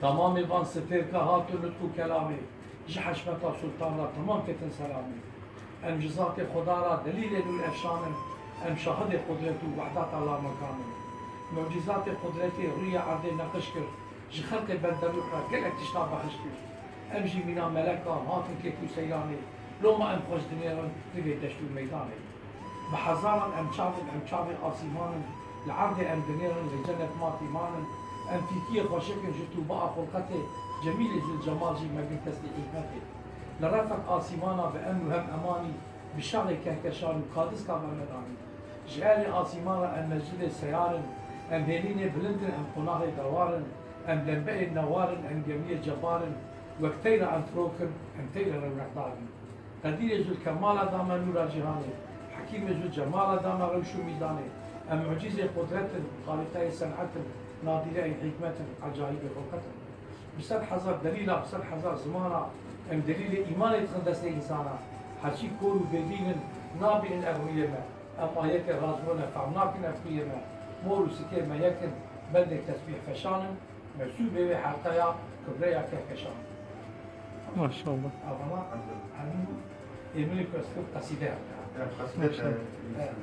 تمام سپر که هاتو نطقو کلامی جی حشمتا سلطان را تمام کتن سلامی. ام جزات خدا را دلیل دول افشانن ام شاهد قدرت و وحدت الله مکانن معجزات قدرت روی عرض نقش کرد جی خلق بندروح را کل اکتشتا بخش کرد. ام جی مینا ملکا هاتن تو سیانی لو ما ام خوش دنیرن نوی دشتو میدانه بحزارا ام شعب ام شعب آسیمان العرض ام دنيرن لجنة ماتي مانن ام فيكية خوشكن جتو بقى خلقته جميل ذي الجمال جي مبين تسلي حكمته لرفق آسيمانا بأم وهم أماني. بشغل كهكشان وقادس كامرمداني جعل آسيمانا ام مسجد سيارن. أم هيلين بلندن أم قناه دوارن. أم لنبئ نوارن أم جميع جبارن. وكتير عن تروكن أم تير الرحضارن قدير ذو الكمال دام نور جهاني حكيم ذو الجمال دام روشو ميداني ام معجزه قدرت خالقه صنعت نادره حكمه عجائب خلقت بسر حزر دليل بسر حزر زمانا ام دليل ايمان يتخدس انسانا حشي كورو بدين نابي ان اغوية ما. ام ايك رازمونا فعمناكن اغوية ما. مورو سكي ما يكن بدك تسبيح فشانا مرسوبة بحلقيا كبريا كهكشان ما شاء الله أظن أنه يملك قصيدة قصيدة 嗯，不错，不错。